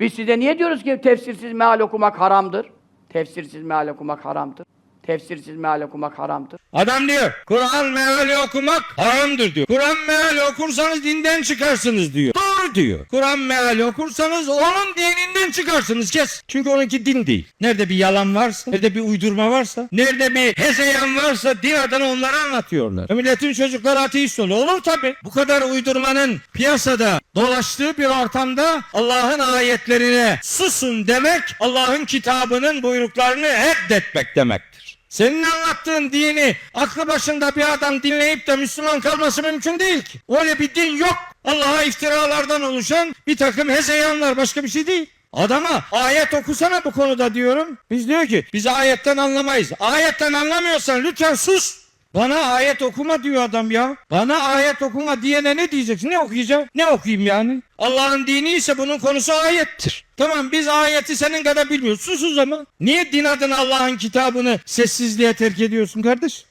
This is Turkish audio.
Biz size niye diyoruz ki tefsirsiz meal okumak haramdır? Tefsirsiz meal okumak haramdır. Tefsirsiz meal okumak haramdır. Adam diyor Kur'an meali okumak haramdır diyor. Kur'an meali okursanız dinden çıkarsınız diyor. Doğru diyor. Kur'an meali okursanız onun dininden çıkarsınız kes. Çünkü onunki din değil. Nerede bir yalan varsa, nerede bir uydurma varsa, nerede bir hezeyan varsa din adına onları anlatıyorlar. E Milletin çocukları ateist oluyor. Olur tabi. Bu kadar uydurmanın piyasada dolaştığı bir ortamda Allah'ın ayetlerine susun demek Allah'ın kitabının buyruklarını reddetmek demektir. Senin anlattığın dini aklı başında bir adam dinleyip de Müslüman kalması mümkün değil ki. Öyle bir din yok. Allah'a iftiralardan oluşan bir takım hezeyanlar başka bir şey değil. Adama ayet okusana bu konuda diyorum. Biz diyor ki biz ayetten anlamayız. Ayetten anlamıyorsan lütfen sus. Bana ayet okuma diyor adam ya. Bana ayet okuma diyene ne diyeceksin? Ne okuyacağım? Ne okuyayım yani? Allah'ın dini ise bunun konusu ayettir. Tamam biz ayeti senin kadar bilmiyoruz. Sus o zaman. Niye din adına Allah'ın kitabını sessizliğe terk ediyorsun kardeş?